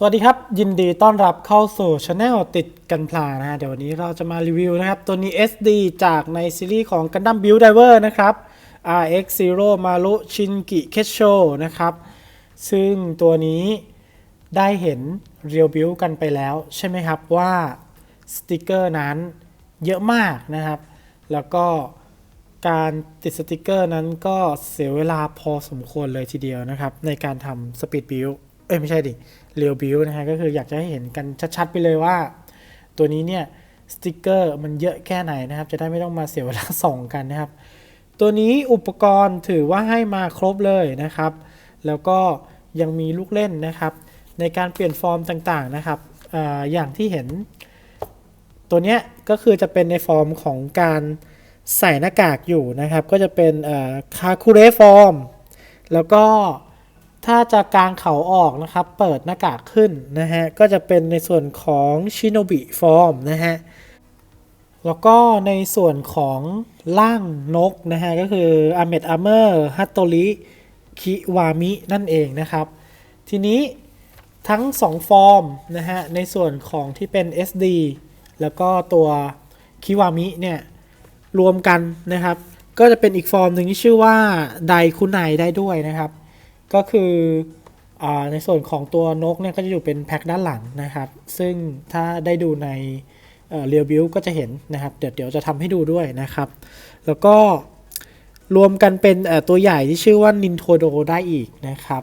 สวัสดีครับ ยินดีต้อนรับเข้าสู่ช anel ติดกันพลานะฮะเดี๋ยววันนี้เราจะมารีวิวนะครับ ตัวนี้ SD จากในซีรีส์ของ Gundam Build Diver นะครับ RX Zero Maru Shinki Kesho นะครับ ซึ่งตัวนี้ได้เห็นเรียวบิวกันไปแล้ว ใช่ไหมครับว่าสติกเกอร์นั้นเยอะมากนะครับ แล้วก็การติดสติกเกอร์นั้นก็เสียเวลาพอสมควรเลยทีเดียวนะครับ ในการทำสปีดบิว เอ้ยไม่ใช่ดิเรียวบิวนะฮะก็คืออยากจะให้เห็นกันชัดๆไปเลยว่า ตัวนี้เนี่ยสติกเกอร์มันเยอะแค่ไหนนะครับ จะได้ไม่ต้องมาเสียเวลาส่องกันนะครับ ตัวนี้อุปกรณ์ถือว่าให้มาครบเลยนะครับ แล้วก็ยังมีลูกเล่นนะครับ ในการเปลี่ยนฟอร์มต่างๆนะครับออย่างที่เห็น ตัวเนี้ยก็คือจะเป็นในฟอร์มของการใส่หน้ากากอยู่นะครับ ก็จะเป็นคาคูเรฟอร์มแล้วก็ ถ้าจะกางเขาออกนะครับ เปิดหน้ากากขึ้นนะฮะ ก็จะเป็นในส่วนของชิโนบิฟอร์มนะฮะ แล้วก็ในส่วนของล่างนกนะฮะ ก็คืออเมดอาร์เมอร์ฮัตโตริคิวามินั่นเองนะครับ ทีนี้ทั้ง 2 ฟอร์มนะฮะ ในส่วนของที่เป็น SD แล้วก็ตัวคิวามิเนี่ยรวมกันนะครับ ก็จะเป็นอีกฟอร์มหนึ่งที่ชื่อว่าไดคุไนได้ด้วยนะครับ ก็คืออในส่วนของตัวนกเนี่ยก็จะอยู่เป็นแพ็คด้านหลังนะครับ ซึ่งถ้าได้ดูในเรียลบิวก็จะเห็นนะครับ เดี๋ยวเดี๋ยวจะทำให้ดูด้วยนะครับ แล้วก็รวมกันเป็นตัวใหญ่ที่ชื่อว่า Nintendo ได้อีกนะครับ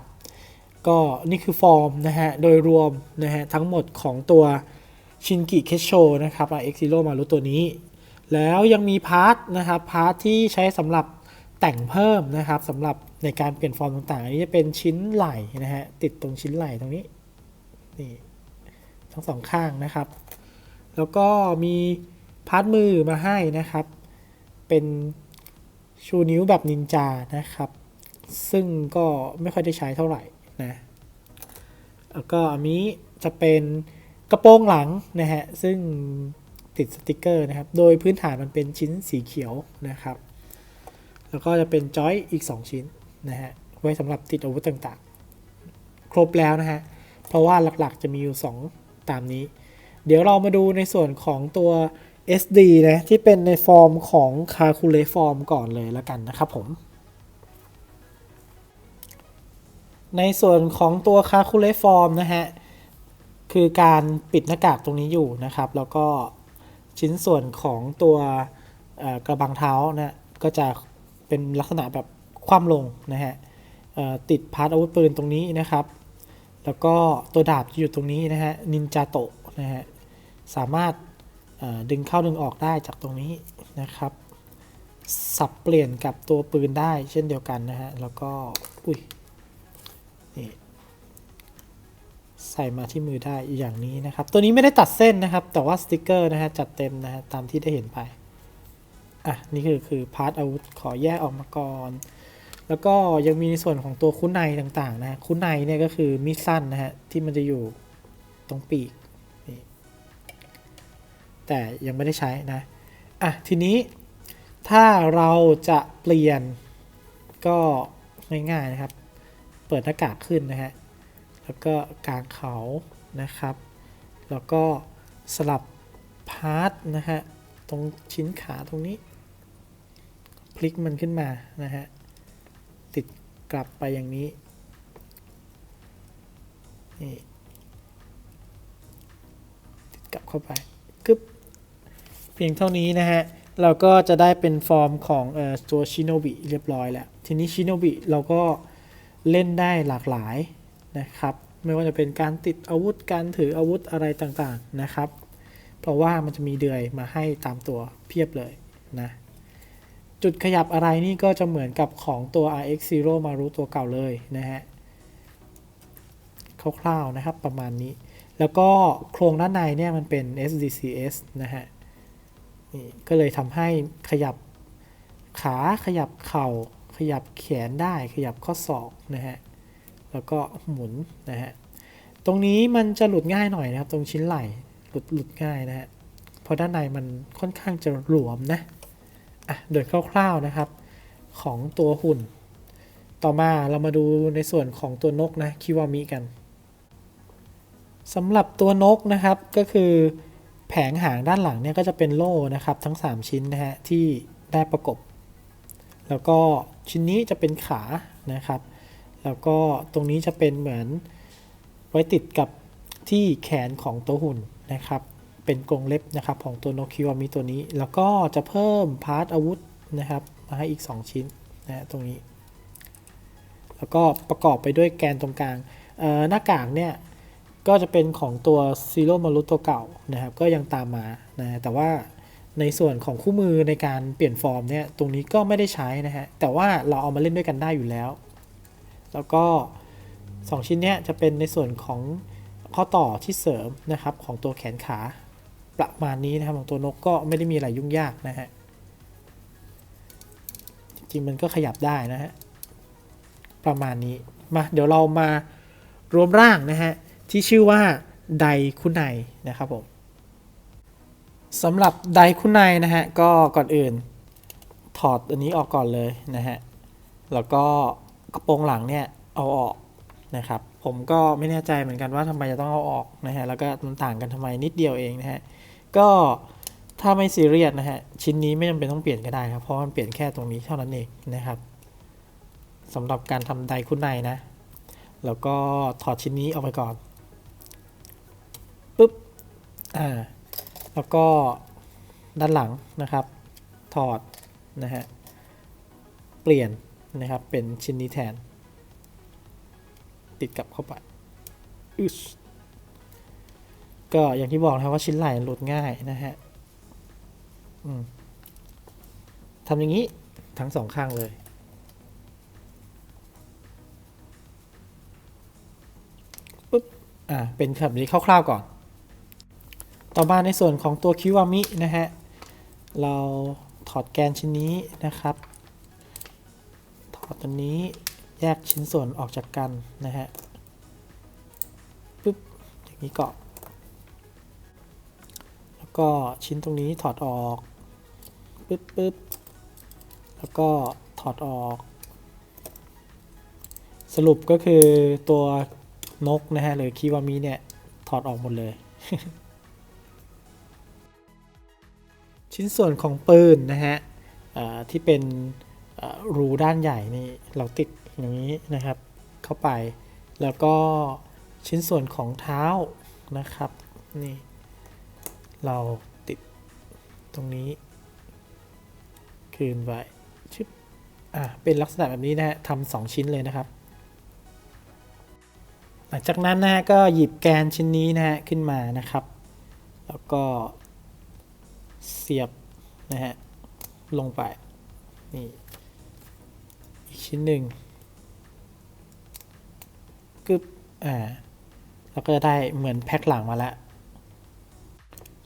ก็นี่คือฟอร์มนะฮะ โดยรวมนะฮะทั้งหมดของตัวชินกิเคชโชนะครับ RX Zero มารู้ตัวนี้ แล้วยังมีพาร์ทนะครับ พาร์ทที่ใช้สำหรับ แต่งเพิ่มนะครับสำหรับในการเปลี่ยนฟอร์มต่างๆ อันนี้จะเป็นชิ้นไหล่นะฮะติดตรงชิ้นไหล่ตรงนี้นี่ทั้งสองข้างนะครับ แล้วก็มีพาร์ทมือมาให้นะครับ เป็นชูนิ้วแบบนินจานะครับ ซึ่งก็ไม่ค่อยได้ใช้เท่าไหร่นะแล้วก็อันนี้จะเป็นกระโปรงหลังนะฮะซึ่งติดสติกเกอร์นะครับ โดยพื้นฐานมันเป็นชิ้นสีเขียวนะครับ แล้วก็จะเป็นจอยอีก 2 ชิ้นนะฮะไว้สำหรับติดอาวุธต่างๆ ครบแล้วนะฮะ เพราะว่าหลักๆจะมีอยู่ 2 ตามนี้ เดี๋ยวเรามาดูในส่วนของตัว SD นะที่เป็นในฟอร์มของ Calculate Form ก่อนเลยแล้วกันนะครับผม ในส่วนของตัว Calculate Form นะฮะ คือการปิดหน้ากากตรงนี้อยู่นะครับ แล้วก็ชิ้นส่วนของตัวกระบังเท้านะก็จะ เป็นลักษณะแบบคว่ำลงนะฮะติดพาร์ทอาวุธปืนตรงนี้นะครับ แล้วก็ตัวดาบที่อยู่ตรงนี้นะฮะนินจาโตะนะฮะสามารถดึงเข้าดึงออกได้จากตรงนี้นะครับ สับเปลี่ยนกับตัวปืนได้เช่นเดียวกันนะฮะแล้วก็อุ้ยนี่ใส่มาที่มือได้อย่างนี้นะครับ ตัวนี้ไม่ได้ตัดเส้นนะครับ แต่ว่าสติกเกอร์นะฮะจัดเต็มนะฮะตามที่ได้เห็นไป อะนี่คือคือพาร์ทอาวุธขอแยกออกมาก่อน แล้วก็ยังมีในส่วนของตัวคุ้นในต่างๆ นะฮะคุ้นในเนี่ยก็คือมีดสั้นนะฮะที่มันจะอยู่ตรงปีกนี่แต่ยังไม่ได้ใช้นะ อะ ทีนี้ถ้าเราจะเปลี่ยนก็ง่ายๆนะครับ เปิดหน้ากากขึ้นนะฮะ แล้วก็กางเขานะครับ แล้วก็สลับพาร์ทนะฮะ ตรงชิ้นขาตรงนี้ พลิกมันขึ้นมานะฮะติดกลับไปอย่างนี้นี่ติดกลับเข้าไปกึบเพียงเท่านี้นะฮะเราก็จะได้เป็นฟอร์มของตัวชิโนบิเรียบร้อยแล้ว ทีนี้ชิโนบิเราก็เล่นได้หลากหลายนะครับ ไม่ว่าจะเป็นการติดอาวุธการถืออาวุธอะไรต่างๆนะครับ เพราะว่ามันจะมีเดือยมาให้ตามตัวเพียบเลยนะ จุดขยับอะไรนี่ก็จะเหมือนกับของตัว RX Zero มารู้ตัวเก่าเลยนะฮะคร่าวๆนะครับประมาณนี้ แล้วก็โครงด้านในเนี่ยมันเป็น SDCS นะฮะนี่ก็เลยทำให้ขยับขาขยับเข่า ขยับแขนได้ ขยับข้อศอกนะฮะแล้วก็หมุนนะฮะตรงนี้มันจะหลุดง่ายหน่อยนะครับ ตรงชิ้นไหล่หลุดหลุดง่ายนะฮะเพราะด้านในมันค่อนข้างจะหลวมนะ อะโดยคร่าวๆนะครับ ของตัวหุ่น ต่อมาเรามาดูในส่วนของตัวนกนะคิวามิกันสำหรับตัวนกนะครับก็คือแผงหางด้านหลังเนี่ยก็จะเป็นโล่นะครับทั้ง 3 ชิ้นนะฮะที่ได้ประกบ แล้วก็ชิ้นนี้จะเป็นขานะครับ แล้วก็ตรงนี้จะเป็นเหมือนไว้ติดกับที่แขนของตัวหุ่นนะครับ เป็นกรงเล็บนะครับของตัวนกคิวามิตัวนี้ แล้วก็จะเพิ่มพาร์ทอาวุธนะครับมาให้อีก 2 ชิ้นนะฮะตรงนี้ แล้วก็ประกอบไปด้วยแกนตรงกลางหน้ากากเนี่ยก็จะเป็นของตัวซีโร่มารุตัวเก่านะครับก็ยังตามมานะฮะแต่ว่าในส่วนของคู่มือในการเปลี่ยนฟอร์มเนี่ยตรงนี้ก็ไม่ได้ใช้นะฮะแต่ว่าเราเอามาเล่นด้วยกันได้อยู่แล้ว แล้วก็ 2 ชิ้นเนี้ยจะเป็นในส่วนของข้อต่อที่เสริมนะครับของตัวแขนขา ประมาณนี้นะครับของตัวนกก็ไม่ได้มีอะไรยุ่งยากนะฮะจริงๆมันก็ขยับได้นะฮะประมาณนี้มาเดี๋ยวเรามารวมร่างนะฮะที่ชื่อว่าไดคุไนนะครับผมสำหรับไดคุไนนะฮะก็ก่อนอื่นถอดอันนี้ออกก่อนเลยนะฮะแล้วก็กระโปรงหลังเนี่ยเอาออกนะครับผมก็ไม่แน่ใจเหมือนกันว่าทำไมจะต้องเอาออกนะฮะแล้วก็มันต่างกันทำไมนิดเดียวเองนะฮะ ก็ถ้าไม่ซีเรียสนะฮะ ชิ้นนี้ไม่จำเป็นต้องเปลี่ยนก็ได้ครับ เพราะมันเปลี่ยนแค่ตรงนี้เท่านั้นเองนะครับสำหรับการทำไดคุไนนะ แล้วก็ถอดชิ้นนี้ออกไปก่อนปุ๊บอ่าแล้วก็ด้านหลังนะครับ ถอดนะฮะเปลี่ยนนะครับเป็นชิ้นนี้แทน ติดกลับเข้าไปอึส ก็อย่างที่บอกนะครับว่าชิ้นไหลหลุดง่ายนะฮะทำอย่างนี้ทั้งสองข้างเลย ปุ๊บ อ่า เป็นแบบนี้คร่าวๆก่อน ต่อมาในส่วนของตัวคิวามินะฮะ เราถอดแกนชิ้นนี้นะครับ ถอดตัวนี้แยกชิ้นส่วนออกจากกันนะฮะปึ๊บ อย่างนี้ก่อน ก็ชิ้นตรงนี้ถอดออกปึ๊บปึ๊บแล้วก็ถอดออก สรุปก็คือตัวนกนะฮะหรือคิวามิเนี่ยถอดออกหมดเลย ชิ้นส่วนของปืนนะฮะที่เป็นรูด้านใหญ่นี่เราติดอย่างนี้นะครับเข้าไป แล้วก็ชิ้นส่วนของเท้านะครับนี่ เราติดตรงนี้ คืนไว้ชึบอะเป็นลักษณะแบบนี้นะฮะทำสองชิ้นเลยนะครับ หลังจากนั้นนะฮะก็หยิบแกนชิ้นนี้นะฮะขึ้นมานะครับ แล้วก็เสียบนะฮะลงไปนี่อีกชิ้นหนึ่งกึบอ่าแล้วก็จะได้เหมือนแพ็คหลังมาแล้ว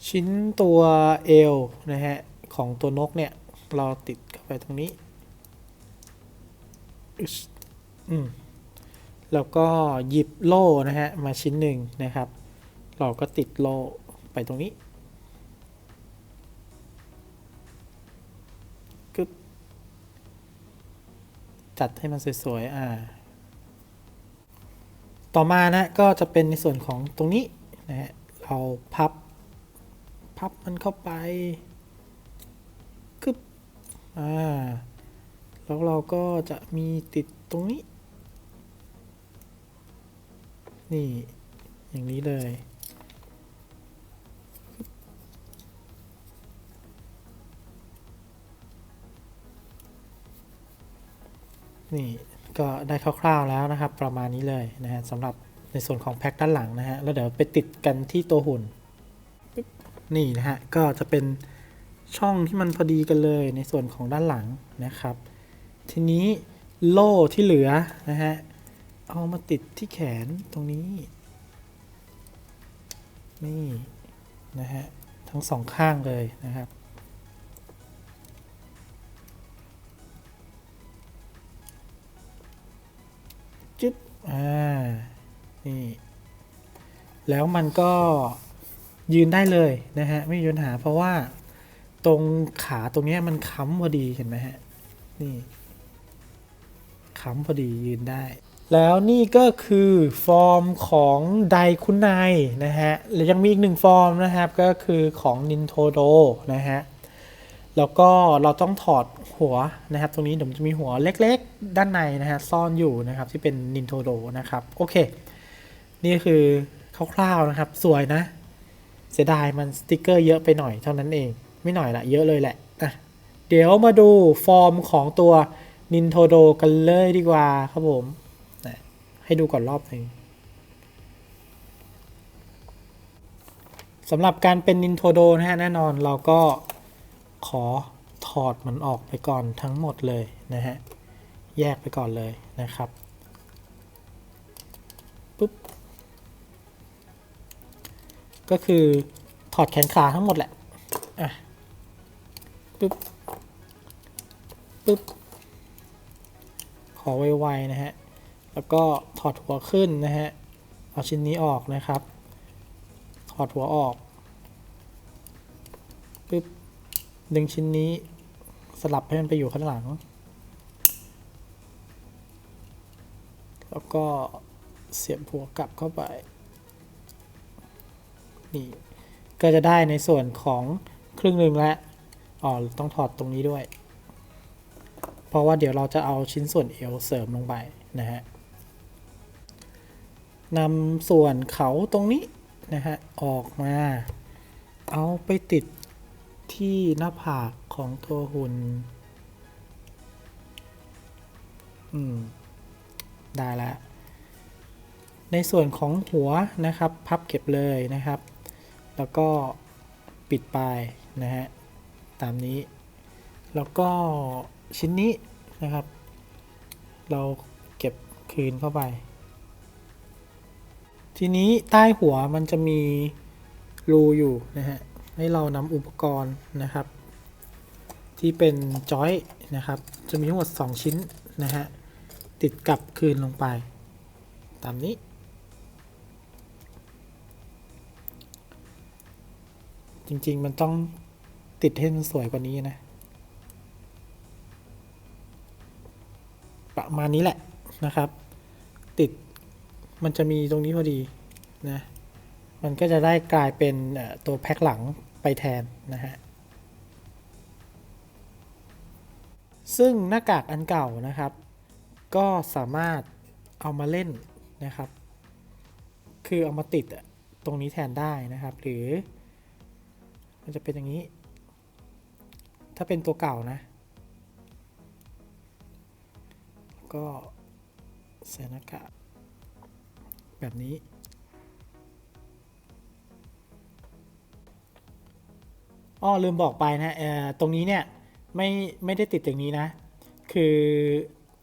ชิ้นตัวเอวนะฮะ ของตัวนกเนี่ย เราติดเข้าไปตรงนี้อือืมแล้วก็หยิบโล่นะฮะ มาชิ้นหนึ่งนะครับ เราก็ติดโล่ไปตรงนี้กึบจัดให้มันสวยๆ อ่า ต่อมานะ ก็จะเป็นในส่วนของตรงนี้นะฮะ เราพับ พับมันเข้าไปกึบอ่า แล้วเราก็จะมีติดตรงนี้ นี่ อย่างนี้เลย นี่ ก็ได้คร่าวๆแล้วนะครับ ประมาณนี้เลยนะฮะสำหรับในส่วนของแพ็คด้านหลังนะฮะ แล้วเดี๋ยวไปติดกันที่ตัวหุ่น นี่นะฮะ ก็จะเป็นช่องที่มันพอดีกันเลยในส่วนของด้านหลังนะครับ ทีนี้โล่ที่เหลือนะฮะ เอามาติดที่แขนตรงนี้ นี่นะฮะ ทั้งสองข้างเลยนะครับจึ๊บอ่า นี่ แล้วมันก็ ยืนได้เลยนะฮะไม่มีปัญหาเพราะว่าตรงขาตรงนี้มันค้ำพอดีเห็นไหมฮะนี่ค้ำพอดียืนได้ แล้วนี่ก็คือฟอร์มของไดคุณไนนะฮะแล้วยังมีอีกหนึ่งฟอร์มนะครับก็คือของ Nintendo นะฮะแล้วก็เราต้องถอดหัวนะครับ ตรงนี้เดี๋ยวมันจะมีหัวเล็กๆ ด้านในนะฮะซ่อนอยู่นะครับที่เป็น Nintendo นะครับ โอเค นี่คือคร่าวๆนะครับ สวยนะ เสียดายมันสติกเกอร์เยอะไปหน่อยเท่านั้นเอง ไม่หน่อยละเยอะเลยแหละอะเดี๋ยวมาดูฟอร์มของตัว Nintendo กันเลยดีกว่าครับผมนะให้ดูก่อนรอบหนึ่งสำหรับการเป็น Nintendo นะฮะแน่นอนเราก็ขอถอดมันออกไปก่อนทั้งหมดเลยนะฮะ แยกไปก่อนเลยนะครับ ก็คือถอดแขนขาทั้งหมดแหละ อะ ปึ๊บ ปึ๊บ ขอไวๆนะฮะ แล้วก็ถอดหัวขึ้นนะฮะ เอาชิ้นนี้ออกนะครับ ถอดหัวออก ปึ๊บ ดึงชิ้นนี้สลับให้มันไปอยู่ข้างหลัง แล้วก็เสียบหัวกลับเข้าไป นี่ก็จะได้ในส่วนของครึ่งหนึ่งแล้วอ๋อต้องถอดตรงนี้ด้วย เพราะว่าเดี๋ยวเราจะเอาชิ้นส่วนเอวเสริมลงไปนะฮะนำส่วนเขาตรงนี้นะฮะออกมา เอาไปติดที่หน้าผากของตัวหุ่นอืม ได้แล้วในส่วนของหัวนะครับ พับเก็บเลยนะครับ แล้วก็ปิดปลายนะฮะตามนี้ แล้วก็ชิ้นนี้นะครับ เราเก็บคืนเข้าไป ทีนี้ใต้หัวมันจะมีรูอยู่นะฮะให้เรานำอุปกรณ์นะครับ ที่เป็นจอยนะครับ จะมีทั้งหมด 2 ชิ้นนะฮะติดกลับคืนลงไป ตามนี้ จริง ๆ มันต้องติดให้มันสวยกว่านี้นะ ประมาณนี้แหละนะครับ ติดมันจะมีตรงนี้พอดีนะ มันก็จะได้กลายเป็นตัวแพ็คหลังไปแทนนะฮะซึ่งหน้ากากอันเก่านะครับ ก็สามารถเอามาเล่นนะครับ คือเอามาติดตรงนี้แทนได้นะครับ หรือ มันจะเป็นอย่างนี้ ถ้าเป็นตัวเก่านะ ก็ใส่หน้ากากแบบนี้ อ้อลืมบอกไปนะตรงนี้เนี่ยไม่ไม่ได้ติดอย่างนี้นะ คือ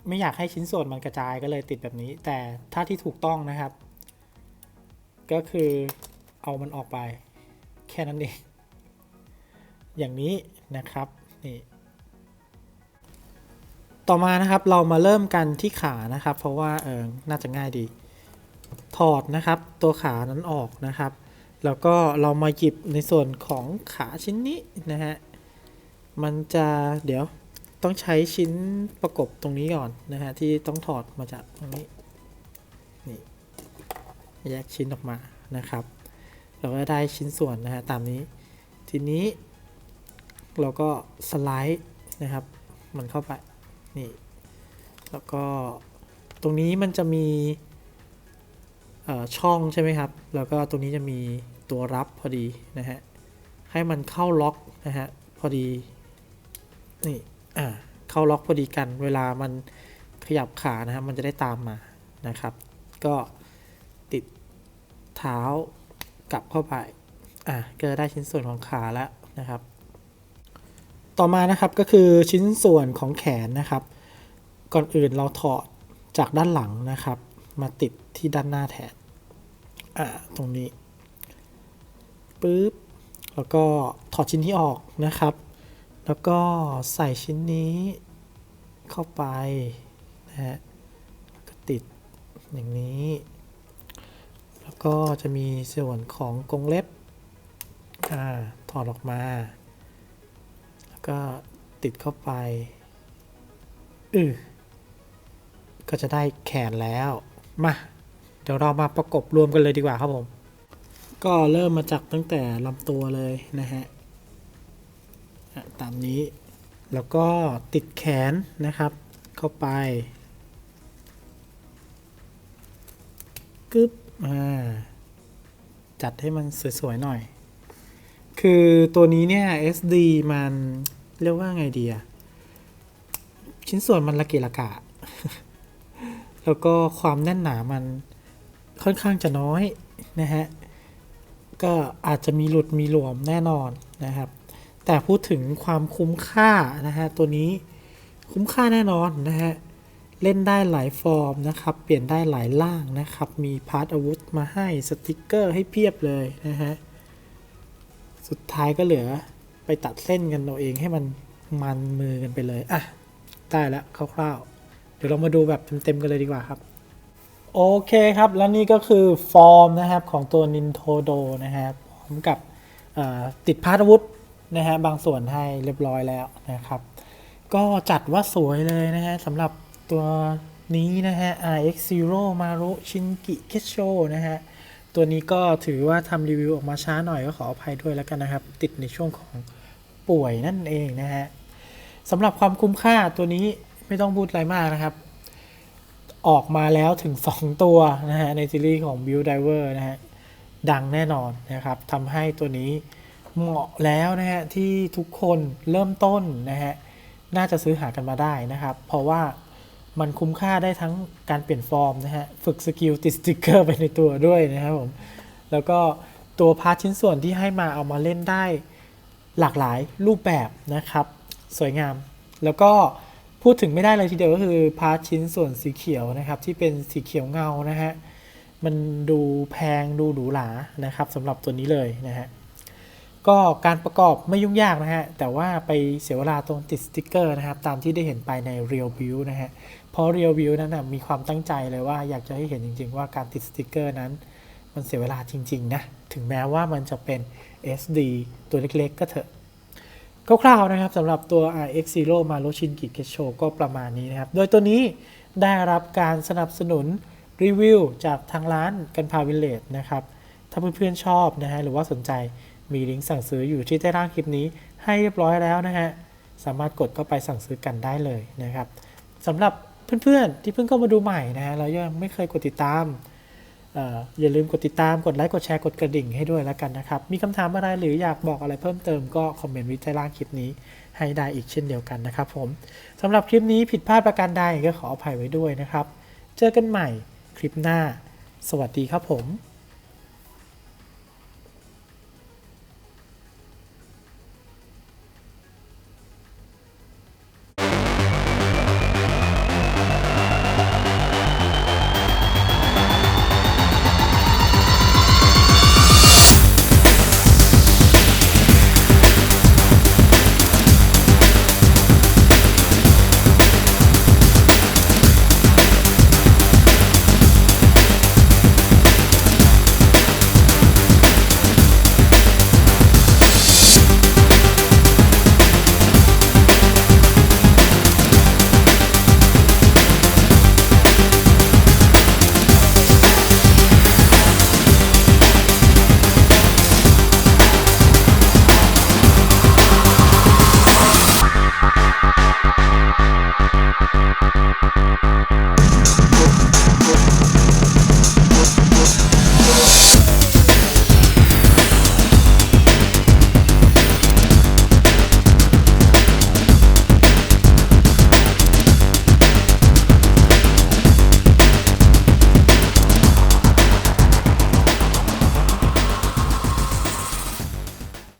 ไม่อยากให้ชิ้นส่วนมันกระจายก็เลยติดแบบนี้ แต่ถ้าที่ถูกต้องนะครับ ก็คือเอามันออกไป แค่นั้นเอง อย่างนี้นะครับนี่ต่อมานะครับเรามาเริ่มกันที่ขานะครับ เพราะว่าเออน่าจะง่ายดี ถอดนะครับตัวขานั้นออกนะครับ แล้วก็เรามาหยิบในส่วนของขาชิ้นนี้นะฮะมันจะเดี๋ยวต้องใช้ชิ้นประกบตรงนี้ก่อนนะฮะที่ต้องถอดมาจากตรงนี้นี่แยกชิ้นออกมานะครับ เราก็ได้ชิ้นส่วนนะฮะตามนี้ ทีนี้ เราก็สไลด์นะครับ มันเข้าไปนี่แล้วก็ตรงนี้มันจะมีช่องใช่ไหมครับ แล้วก็ตรงนี้จะมีตัวรับพอดีนะฮะ ให้มันเข้าล็อกนะฮะพอดี นี่อ่าเข้าล็อกพอดีกัน เวลามันขยับขานะครับมันจะได้ตามมานะครับ ก็ติดเท้ากลับเข้าไป อะก็จะได้ชิ้นส่วนของขาแล้วนะครับ ต่อมานะครับก็คือชิ้นส่วนของแขนนะครับ ก่อนอื่นเราถอดจากด้านหลังนะครับ มาติดที่ด้านหน้าแทนอ่าตรงนี้ปึ๊บแล้วก็ถอดชิ้นที่ออกนะครับ แล้วก็ใส่ชิ้นนี้เข้าไปนะฮะก็ติดอย่างนี้ แล้วก็จะมีส่วนของกรงเล็บอ่าถอดออกมา ก็ติดเข้าไปอือก็จะได้แขนแล้ว มา เดี๋ยวเรามาประกบรวมกันเลยดีกว่าครับผม ก็เริ่มมาจากตั้งแต่ลำตัวเลยนะฮะตามนี้ แล้วก็ติดแขนนะครับ เข้าไปกึ๊บอ่าจัดให้มันสวยๆหน่อย คือตัวนี้เนี่ย SD มัน เรียกว่าไงดีอะชิ้นส่วนมันละเกะละกะ แล้วก็ความแน่นหนามันค่อนข้างจะน้อยนะฮะ ก็อาจจะมีหลุดมีหลวมแน่นอนนะครับ แต่พูดถึงความคุ้มค่านะฮะ ตัวนี้คุ้มค่าแน่นอนนะฮะ เล่นได้หลายฟอร์มนะครับ เปลี่ยนได้หลายล่างนะครับ มีพาร์ทอาวุธมาให้สติกเกอร์ให้เพียบเลยนะฮะ สุดท้ายก็เหลือ ไปตัดเส้นกันเราเองให้มันมันมือกันไปเลยอะได้แล้วคร่าวๆ เดี๋ยวเรามาดูแบบเต็มๆกันเลยดีกว่าครับ โอเคครับ แล้วนี่ก็คือฟอร์มนะครับของตัว Nintendo นะครับพร้อมกับติดพาร์ทอาวุธนะฮะบางส่วนให้เรียบร้อยแล้วนะครับ ก็จัดว่าสวยเลยนะฮะสำหรับตัวนี้นะฮะ RX Zero Maru Shinki Kesho นะฮะ ตัวนี้ก็ถือว่าทำรีวิวออกมาช้าหน่อยก็ขออภัยด้วยแล้วกันนะครับ ติดในช่วงของป่วยนั่นเองนะฮะสำหรับความคุ้มค่าตัวนี้ไม่ต้องพูดอะไรมากนะครับ ออกมาแล้วถึง 2 ตัวนะฮะในซีรีส์ของ Build Diver นะฮะดังแน่นอนนะครับทำให้ตัวนี้เหมาะแล้วนะฮะที่ทุกคนเริ่มต้นนะฮะน่าจะซื้อหากันมาได้นะครับ เพราะว่า มันคุ้มค่าได้ทั้งการเปลี่ยนฟอร์มนะฮะ ฝึกสกิลติดสติกเกอร์ไปในตัวด้วยนะครับผม แล้วก็ตัวพาร์ทชิ้นส่วนที่ให้มาเอามาเล่นได้หลากหลายรูปแบบนะครับ สวยงาม แล้วก็พูดถึงไม่ได้เลยทีเดียวก็คือพาร์ทชิ้นส่วนสีเขียวนะครับ ที่เป็นสีเขียวเงานะฮะ มันดูแพงดูหรูหรานะครับสำหรับตัวนี้เลยนะฮะก็การประกอบไม่ยุ่งยากนะฮะ แต่ว่าไปเสียเวลาตรงติดสติกเกอร์นะครับ ตามที่ได้เห็นไปใน Real View นะฮะ เพราะ Real View นั้นนะมีความตั้งใจเลยว่าอยากจะให้เห็นจริง ๆ ว่าการติดสติกเกอร์นั้น มันเสียเวลาจริง ๆ นะ ถึงแม้ว่ามันจะเป็น SD ตัวเล็ก ๆ ก็เถอะคร่าวๆนะครับสำหรับตัว RX Zero มาโรชินกิเคโชก็ประมาณนี้นะครับ โดยตัวนี้ได้รับการสนับสนุนรีวิวจากทางร้านกันพาวิลเลจนะครับ ถ้าเพื่อนๆชอบนะฮะหรือว่าสนใจมีลิงก์สั่งซื้ออยู่ที่ใต้ล่างคลิปนี้ ให้เรียบร้อยแล้วนะฮะ สามารถกดเข้าไปสั่งซื้อกันได้เลยนะครับสำหรับ เพื่อนๆ ที่เพิ่งเข้ามาดูใหม่นะฮะแล้วยังไม่เคยกดติดตามเอ่ออย่าลืมกดติดตามกดไลค์กดแชร์กดกระดิ่งให้ด้วยแล้วกันนะครับ มีคำถามอะไรหรืออยากบอกอะไรเพิ่มเติมก็คอมเมนต์ไว้ใต้ล่างคลิปนี้ให้ได้อีกเช่นเดียวกันนะครับผมสำหรับคลิปนี้ผิดพลาดประการใดก็ขออภัยไว้ด้วยนะครับ เจอกันใหม่คลิปหน้า สวัสดีครับผม